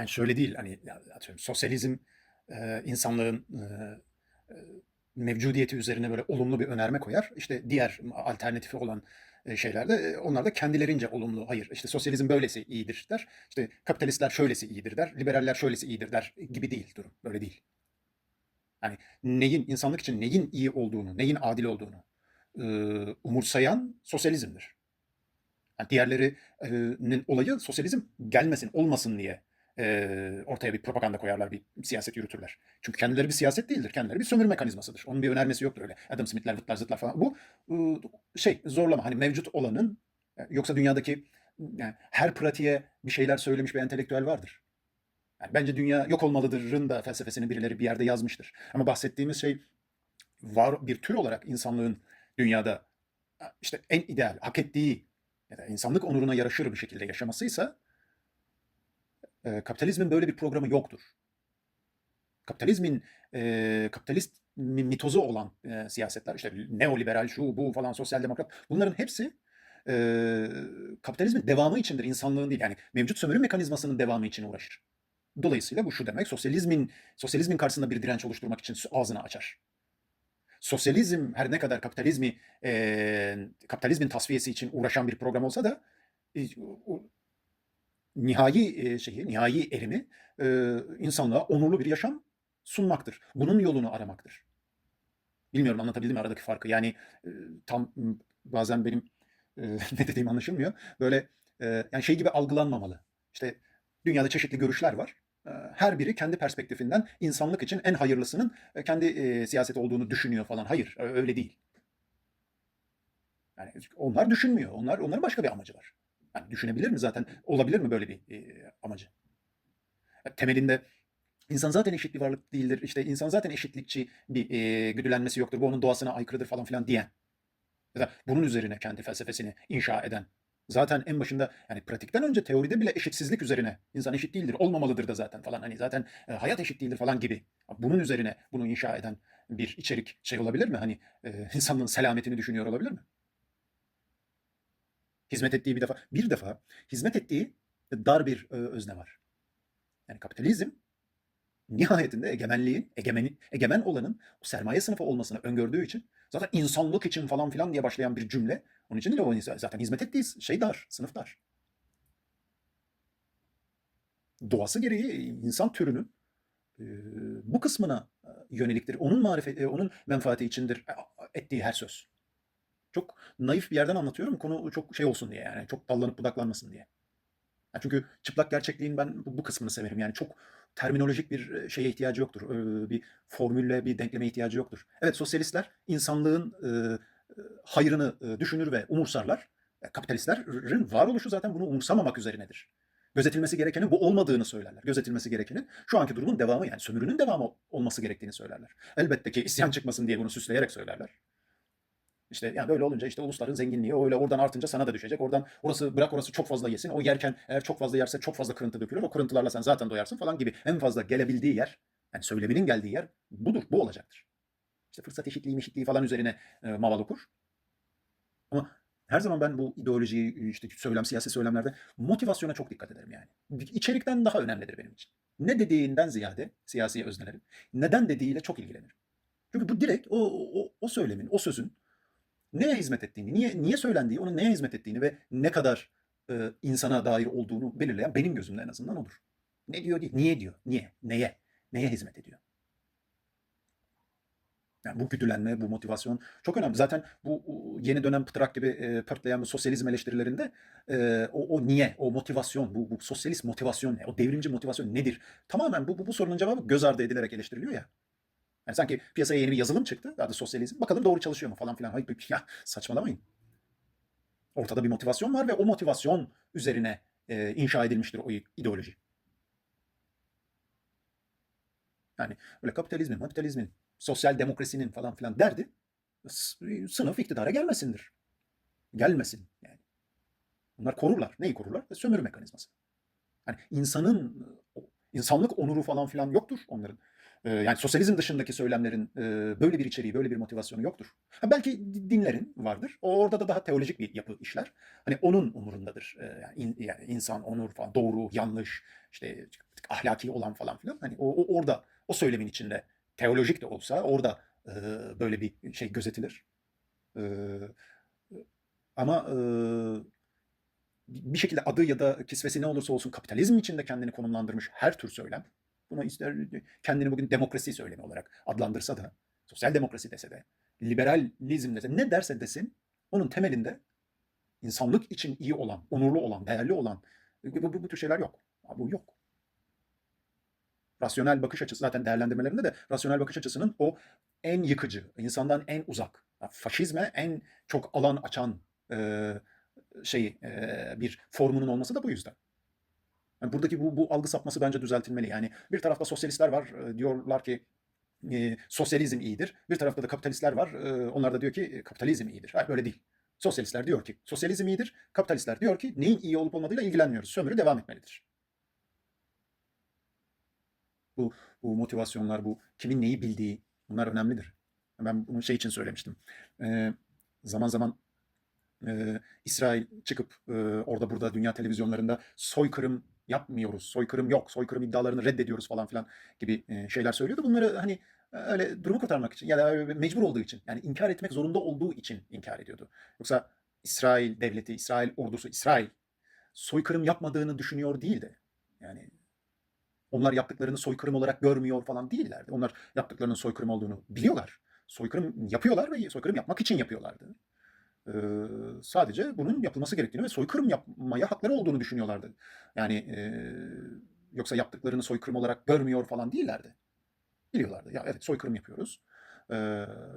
Yani şöyle değil hani atıyorum sosyalizm e, insanlığın e, mevcudiyeti üzerine böyle olumlu bir önerme koyar. İşte diğer alternatifi olan şeylerde onlar da kendilerince olumlu. Hayır işte sosyalizm böylesi iyidir der. İşte kapitalistler şöylesi iyidir der. Liberaller şöylesi iyidir der gibi değil durum. Böyle değil. Yani neyin insanlık için neyin iyi olduğunu, neyin adil olduğunu umursayan sosyalizmdir. Yani diğerlerinin olayı sosyalizm gelmesin, olmasın diye e, ortaya bir propaganda koyarlar, bir siyaset yürütürler. Çünkü kendileri bir siyaset değildir, kendileri bir sömürü mekanizmasıdır. Onun bir önermesi yoktur öyle. Adam Smith'ler, Vıtlar, Zıtlar falan. Bu şey zorlama, hani mevcut olanın e, yoksa dünyadaki yani her pratiğe bir şeyler söylemiş bir entelektüel vardır. Yani bence dünya yok olmalıdırın da felsefesini birileri bir yerde yazmıştır. Ama bahsettiğimiz şey var bir tür olarak insanlığın dünyada işte en ideal, hak ettiği ya da insanlık onuruna yaraşır bir şekilde yaşamasıysa e, kapitalizmin böyle bir programı yoktur. Kapitalizmin e, kapitalist mi- mitozu olan e, siyasetler işte neoliberal şu bu falan sosyal demokrat bunların hepsi e, kapitalizmin devamı içindir insanlığın değil yani mevcut sömürü mekanizmasının devamı için uğraşır. Dolayısıyla bu şu demek sosyalizmin sosyalizmin karşısında bir direnç oluşturmak için ağzını açar. Sosyalizm her ne kadar kapitalizmi e, kapitalizmin tasfiyesi için uğraşan bir program olsa da e, nihai e, şeyi, nihai erimi e, insanlığa onurlu bir yaşam sunmaktır. Bunun yolunu aramaktır. Bilmiyorum anlatabildim mi aradaki farkı? Yani e, tam bazen benim ne dediğim anlaşılmıyor. Böyle yani şey gibi algılanmamalı. İşte dünyada çeşitli görüşler var. Her biri kendi perspektifinden insanlık için en hayırlısının kendi siyaset olduğunu düşünüyor falan. Hayır, öyle değil. Yani onlar düşünmüyor. Onlar onların başka bir amacı var. Yani düşünebilir mi zaten? Olabilir mi böyle bir e, amacı? Ya Temelinde insan zaten eşit bir varlık değildir. İşte insan zaten eşitlikçi bir e, güdülenmesi yoktur. Bu onun doğasına aykırıdır falan filan diyen. Ya da bunun üzerine kendi felsefesini inşa eden. Zaten en başında yani pratikten önce teoride bile eşitsizlik üzerine insan eşit değildir, olmamalıdır da zaten falan hani zaten e, hayat eşit değildir falan gibi. Bunun üzerine bunu inşa eden bir içerik şey olabilir mi? Hani e, insanlığın selametini düşünüyor olabilir mi? Hizmet ettiği bir defa, bir defa hizmet ettiği dar bir e, özne var. Yani kapitalizm nihayetinde egemenliğin, egemenin, egemen olanın o sermaye sınıfı olmasını öngördüğü için zaten insanlık için falan filan diye başlayan bir cümle. Onun için değil o insan- zaten hizmet ettiği şey dar, sınıf dar. Doğası gereği insan türünün e, bu kısmına e, yöneliktir. Onun marifeti, e, onun menfaati içindir ettiği her söz. Çok naif bir yerden anlatıyorum. Konu çok şey olsun diye yani çok dallanıp budaklanmasın diye. Ya çünkü çıplak gerçekliğin ben bu kısmını severim. Yani çok terminolojik bir e, şeye ihtiyacı yoktur. Bir formülle, bir denkleme ihtiyacı yoktur. Evet sosyalistler insanlığın e, e, hayrını düşünür ve umursarlar. Kapitalistlerin varoluşu zaten bunu umursamamak üzerinedir. Gözetilmesi gerekenin bu olmadığını söylerler. Gözetilmesi gerekenin şu anki durumun devamı yani sömürünün devamı olması gerektiğini söylerler. Elbette ki isyan çıkmasın diye bunu süsleyerek söylerler. İşte yani böyle olunca işte ulusların zenginliği öyle oradan artınca sana da düşecek. Oradan orası bırak orası çok fazla yesin. O yerken eğer çok fazla yerse çok fazla kırıntı dökülür. O kırıntılarla sen zaten doyarsın falan gibi. En fazla gelebildiği yer yani söyleminin geldiği yer budur. Bu olacaktır. İşte fırsat eşitliği eşitliği falan üzerine e, maval okur. Ama her zaman ben bu ideolojiyi işte söylem siyasi söylemlerde motivasyona çok dikkat ederim yani. İçerikten daha önemlidir benim için. Ne dediğinden ziyade siyasi öznelerin neden dediğiyle çok ilgilenirim. Çünkü bu direkt o, o, o söylemin, o sözün neye hizmet ettiğini, niye niye söylendiği, onun neye hizmet ettiğini ve ne kadar e, insana dair olduğunu belirleyen benim gözümde en azından odur. Ne diyor değil, niye diyor, niye, neye, neye hizmet ediyor. Yani bu güdülenme, bu motivasyon çok önemli. Zaten bu yeni dönem pıtrak gibi e, pörtleyen bu sosyalizm eleştirilerinde e, o, o niye, o motivasyon, bu, bu sosyalist motivasyon ne, o devrimci motivasyon nedir? Tamamen bu, bu, bu sorunun cevabı göz ardı edilerek eleştiriliyor ya. Yani sanki piyasaya yeni bir yazılım çıktı, adı sosyalizm. Bakalım doğru çalışıyor mu falan filan. Hayır, ya saçmalamayın. Ortada bir motivasyon var ve o motivasyon üzerine e, inşa edilmiştir o ideoloji. Yani böyle kapitalizmin, kapitalizmin, sosyal demokrasinin falan filan derdi sınıf iktidara gelmesindir. Gelmesin yani. Bunlar korurlar. Neyi korurlar? E, Sömürü mekanizması. Hani insanın insanlık onuru falan filan yoktur onların. Yani sosyalizm dışındaki söylemlerin böyle bir içeriği, böyle bir motivasyonu yoktur. Ha, belki di- dinlerin vardır. O orada da daha teolojik bir yapı işler. Hani onun umurundadır. Yani, in- yani insan onur falan, doğru, yanlış, işte ahlaki olan falan filan. Hani o, o orada o söylemin içinde teolojik de olsa orada böyle bir şey gözetilir. Ama bir şekilde adı ya da kisvesi ne olursa olsun kapitalizm içinde kendini konumlandırmış her tür söylem, buna ister kendini bugün demokrasi söylemi olarak adlandırsa da, sosyal demokrasi dese de, liberalizm dese, ne derse desin, onun temelinde insanlık için iyi olan, onurlu olan, değerli olan bu, bu, bu tür şeyler yok. Bu yok. Rasyonel bakış açısı zaten değerlendirmelerinde de rasyonel bakış açısının o en yıkıcı, insandan en uzak, faşizme en çok alan açan e, şey e, bir formunun olması da bu yüzden. Yani buradaki bu, bu algı sapması bence düzeltilmeli. Yani bir tarafta sosyalistler var e, diyorlar ki e, sosyalizm iyidir. Bir tarafta da kapitalistler var. E, onlar da diyor ki e, kapitalizm iyidir. Hayır böyle değil. Sosyalistler diyor ki sosyalizm iyidir. Kapitalistler diyor ki neyin iyi olup olmadığıyla ilgilenmiyoruz. Sömürü devam etmelidir. Bu, bu motivasyonlar, bu kimin neyi bildiği bunlar önemlidir. Ben bunu şey için söylemiştim. Ee, zaman zaman e, İsrail çıkıp e, orada burada dünya televizyonlarında soykırım yapmıyoruz, soykırım yok, soykırım iddialarını reddediyoruz falan filan gibi e, şeyler söylüyordu. Bunları hani öyle durumu kurtarmak için ya da mecbur olduğu için yani inkar etmek zorunda olduğu için inkar ediyordu. Yoksa İsrail devleti, İsrail ordusu, İsrail soykırım yapmadığını düşünüyor değildi. Yani onlar yaptıklarını soykırım olarak görmüyor falan değillerdi. Onlar yaptıklarının soykırım olduğunu biliyorlar. Soykırım yapıyorlar ve soykırım yapmak için yapıyorlardı. Ee, sadece bunun yapılması gerektiğini ve soykırım yapmaya hakları olduğunu düşünüyorlardı. Yani e, yoksa yaptıklarını soykırım olarak görmüyor falan değillerdi. Biliyorlardı. Ya evet soykırım yapıyoruz e,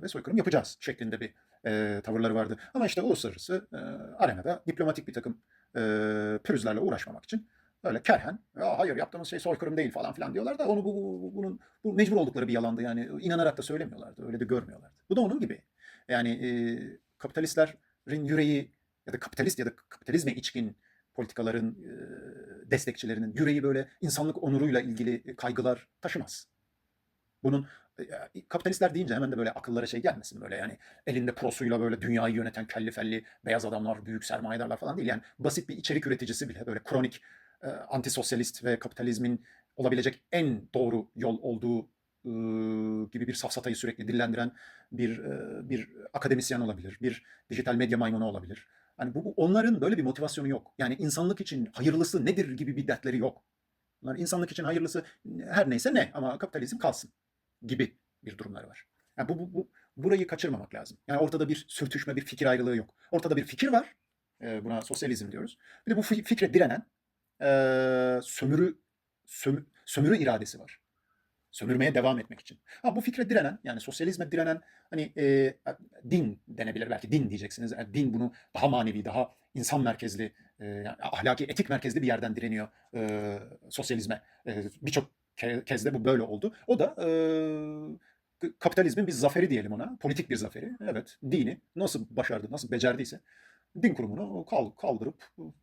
ve soykırım yapacağız şeklinde bir e, tavırları vardı. Ama işte uluslararası e, arenada diplomatik bir takım e, pürüzlerle uğraşmamak için Öyle kerhen, ya hayır yaptığımız şey soykırım değil falan filan diyorlar da onu bu, bu, bunun bu mecbur oldukları bir yalandı yani inanarak da söylemiyorlardı, öyle de görmüyorlardı. Bu da onun gibi. Yani e, kapitalistlerin yüreği ya da kapitalist ya da kapitalizme içkin politikaların destekçilerinin yüreği böyle insanlık onuruyla ilgili kaygılar taşımaz. Bunun kapitalistler deyince hemen de böyle akıllara şey gelmesin böyle yani elinde prosuyla böyle dünyayı yöneten kelli felli beyaz adamlar, büyük sermayedarlar falan değil. Yani basit bir içerik üreticisi bile böyle kronik antisosyalist ve kapitalizmin olabilecek en doğru yol olduğu e, gibi bir safsatayı sürekli dillendiren bir e, bir akademisyen olabilir, bir dijital medya maymunu olabilir. Hani bu, bu onların böyle bir motivasyonu yok. Yani insanlık için hayırlısı nedir gibi bir dertleri yok. Bunlar insanlık için hayırlısı her neyse ne ama kapitalizm kalsın gibi bir durumları var. Yani bu, bu, bu burayı kaçırmamak lazım. Yani ortada bir sürtüşme, bir fikir ayrılığı yok. Ortada bir fikir var. Buna sosyalizm diyoruz. Bir de bu fikre direnen e, sömürü sömü, sömürü iradesi var. Sömürmeye devam etmek için. Ha bu fikre direnen yani sosyalizme direnen hani e, din denebilir belki din diyeceksiniz. Yani din bunu daha manevi, daha insan merkezli, e, yani ahlaki, etik merkezli bir yerden direniyor e, sosyalizme. E, Birçok ke kez de bu böyle oldu. O da e, kapitalizmin bir zaferi diyelim ona. Politik bir zaferi. Evet dini nasıl başardı, nasıl becerdiyse din kurumunu kaldırıp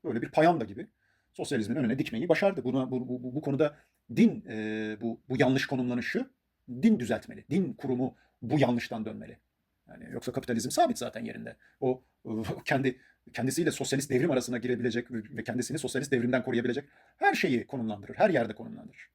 böyle bir payanda gibi sosyalizmin önüne dikmeyi başardı. Buna, bu, bu, bu konuda din e, bu, bu yanlış konumlanışı din düzeltmeli. Din kurumu bu yanlıştan dönmeli. Yani yoksa kapitalizm sabit zaten yerinde. O, kendi kendisiyle sosyalist devrim arasına girebilecek ve kendisini sosyalist devrimden koruyabilecek her şeyi konumlandırır. Her yerde konumlandırır.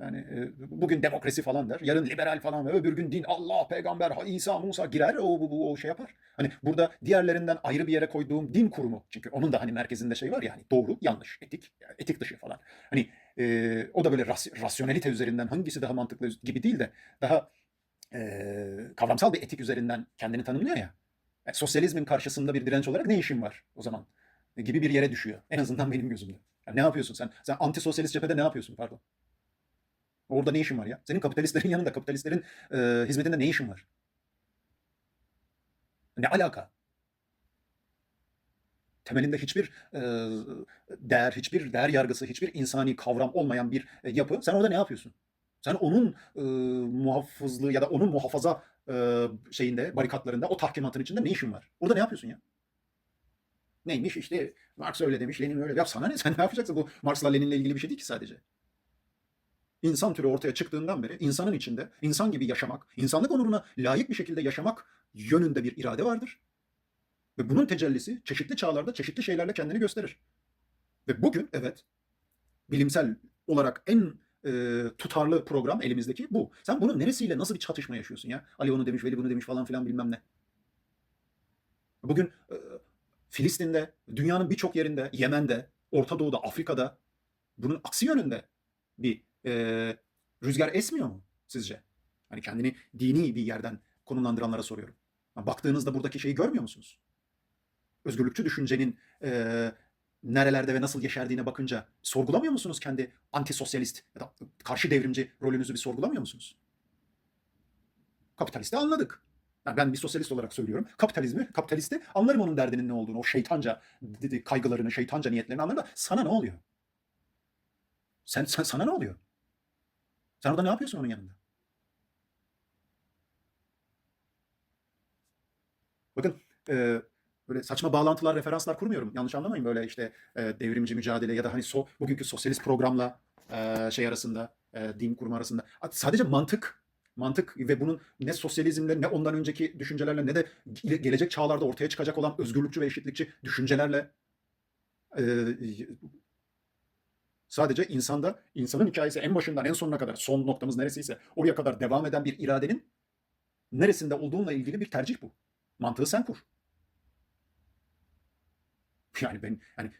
Yani bugün demokrasi falan der, yarın liberal falan ve öbür gün din, Allah, peygamber, İsa, Musa girer o bu, bu o şey yapar. Hani burada diğerlerinden ayrı bir yere koyduğum din kurumu çünkü onun da hani merkezinde şey var ya hani doğru, yanlış, etik, etik dışı falan. Hani e, o da böyle ras, rasyonelite üzerinden hangisi daha mantıklı gibi değil de daha e, kavramsal bir etik üzerinden kendini tanımlıyor ya. Yani sosyalizmin karşısında bir direnç olarak ne işin var o zaman? gibi bir yere düşüyor. En azından benim gözümde. Yani ne yapıyorsun sen? Sen anti-sosyalist cephede ne yapıyorsun pardon? Orada ne işin var ya? Senin kapitalistlerin yanında, kapitalistlerin e, hizmetinde ne işin var? Ne alaka? Temelinde hiçbir e, değer, hiçbir değer yargısı, hiçbir insani kavram olmayan bir e, yapı. Sen orada ne yapıyorsun? Sen onun e, muhafızlığı ya da onun muhafaza e, şeyinde, barikatlarında, o tahkimatın içinde ne işin var? Orada ne yapıyorsun ya? Neymiş işte Marx öyle demiş, Lenin öyle. Ya sana ne? Sen ne yapacaksın? Bu Marx'la Lenin'le ilgili bir şey değil ki sadece insan türü ortaya çıktığından beri insanın içinde insan gibi yaşamak, insanlık onuruna layık bir şekilde yaşamak yönünde bir irade vardır. Ve bunun tecellisi çeşitli çağlarda çeşitli şeylerle kendini gösterir. Ve bugün evet bilimsel olarak en e, tutarlı program elimizdeki bu. Sen bunun neresiyle nasıl bir çatışma yaşıyorsun ya? Ali onu demiş, Veli bunu demiş falan filan bilmem ne. Bugün e, Filistin'de, dünyanın birçok yerinde, Yemen'de, Orta Doğu'da, Afrika'da bunun aksi yönünde bir e, rüzgar esmiyor mu sizce? Hani kendini dini bir yerden konumlandıranlara soruyorum. Baktığınızda buradaki şeyi görmüyor musunuz? Özgürlükçü düşüncenin e, nerelerde ve nasıl yeşerdiğine bakınca sorgulamıyor musunuz kendi antisosyalist ya da karşı devrimci rolünüzü bir sorgulamıyor musunuz? Kapitalisti anladık. Yani ben bir sosyalist olarak söylüyorum. Kapitalizmi, kapitalisti anlarım onun derdinin ne olduğunu, o şeytanca dedi, kaygılarını, şeytanca niyetlerini anlarım da sana ne oluyor? Sen, sen sana ne oluyor? Sen orada ne yapıyorsun onun yanında? Bakın böyle saçma bağlantılar, referanslar kurmuyorum. Yanlış anlamayın böyle işte e, devrimci mücadele ya da hani so, bugünkü sosyalist programla e, şey arasında, e, din kurumu arasında. Sadece mantık, mantık ve bunun ne sosyalizmle ne ondan önceki düşüncelerle ne de ge- gelecek çağlarda ortaya çıkacak olan özgürlükçü ve eşitlikçi düşüncelerle e, sadece insanda, insanın hikayesi en başından en sonuna kadar, son noktamız neresiyse oraya kadar devam eden bir iradenin neresinde olduğunla ilgili bir tercih bu. Mantığı sen kur. Yani ben yani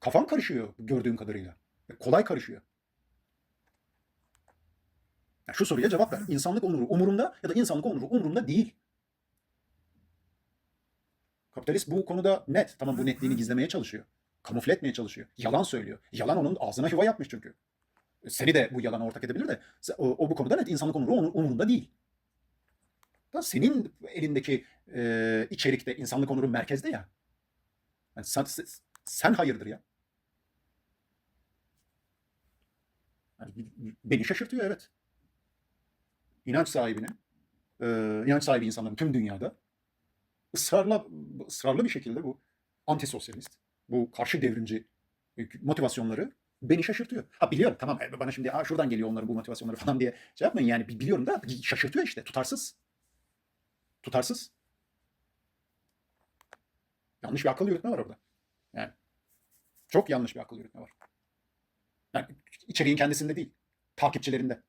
kafam karışıyor gördüğüm kadarıyla. Kolay karışıyor. Ya şu soruya cevap ver. İnsanlık onuru umurumda ya da insanlık onuru umurumda değil. Kapitalist bu konuda net. Tamam bu netliğini gizlemeye çalışıyor. Kamufle etmeye çalışıyor. Yalan söylüyor. Yalan onun ağzına yuva yapmış çünkü. Seni de bu yalana ortak edebilir de o, o bu konuda net insanlık onuru onun umurunda değil. Da senin elindeki e, içerikte insanlık onuru merkezde ya. Yani sen, sen hayırdır ya. Yani beni şaşırtıyor evet. İnanç sahibine, e, inanç sahibi insanların tüm dünyada ısrarla ısrarlı bir şekilde bu antisosyalist, bu karşı devrimci motivasyonları beni şaşırtıyor. Ha biliyorum tamam e, bana şimdi şuradan geliyor onların bu motivasyonları falan diye şey yapmayın yani biliyorum da şaşırtıyor işte tutarsız. Tutarsız. Yanlış bir akıl yürütme var orada. Yani çok yanlış bir akıl yürütme var. Yani içeriğin kendisinde değil, takipçilerinde.